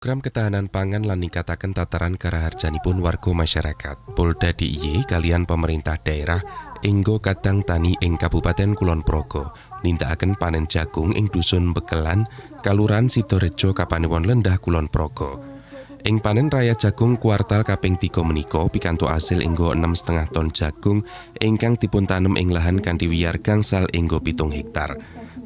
Program ketahanan pangan lan ningkataken tataran karaharjanipun warga masyarakat. Polda DIY kalian pemerintah daerah enggo kadang tani ing Kabupaten Kulon Progo nindakaken panen jagung ing dusun Bekelan, Kaluran Sidorejo Kapanewon Lendah Kulon Progo. Ing panen raya jagung kuartal kaping 3 menika pikantuk asil enggo 6,5 ton jagung ingkang dipun tanem ing lahan kanthi wiyar gangsal enggo pitung hektar.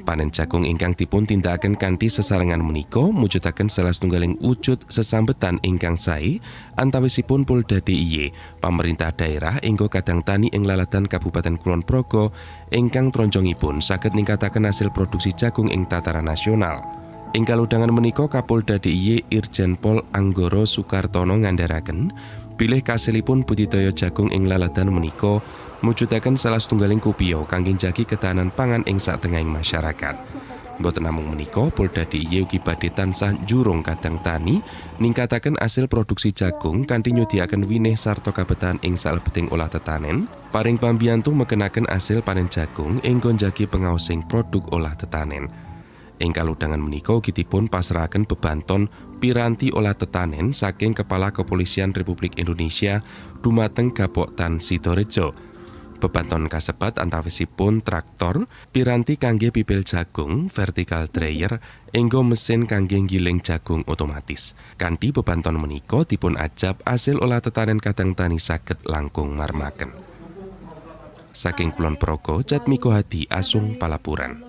Panen jagung ingkang dipun tindakaken kanthi sesarengan menika mujudaken salah setunggaling wujud sesambetan ingkang sae antawisipun Polda DIY, pemerintah daerah enggo kadang tani ing lalatan Kabupaten Kulon Progo ingkang tronjongipun saged ningkataken hasil produksi jagung ing tataran nasional. Ing kaludangan menika Kapolda DIY Irjen Pol Anggoro Soekartono ngandharaken bilih kasilipun budidaya jagung ing lalatan menika mujudaken salah setunggaling kupiyo kangge njagi ketahanan pangan ing satengahing masyarakat. Mboten namung menika Polda DIY ugi badhe tansah jurung kadang tani ningkataken hasil produksi jagung kanthi nyediaken winih sarta kabetahan ing salebeting olah tetanen paring pambiyantu mekenaken hasil panen jagung ing njagi pengaosing produk olah tetanen. Ing kaludangan menika ugi dipun pasrahaken bebanton piranti olah tetanen saking Kepala Kepolisian Republik Indonesia dumateng Gapoktan Sidorejo. Bebanton kasebat antawisipun traktor, piranti kangge pipil jagung, vertical dryer, enggo mesin kangge giling jagung otomatis. Kanthi bebanton menika dipun ajab hasil olah tetanen kadang tani saged langkung marmaken. Saking Kulon Progo, Jatmiko Hadi Asung Palapuran.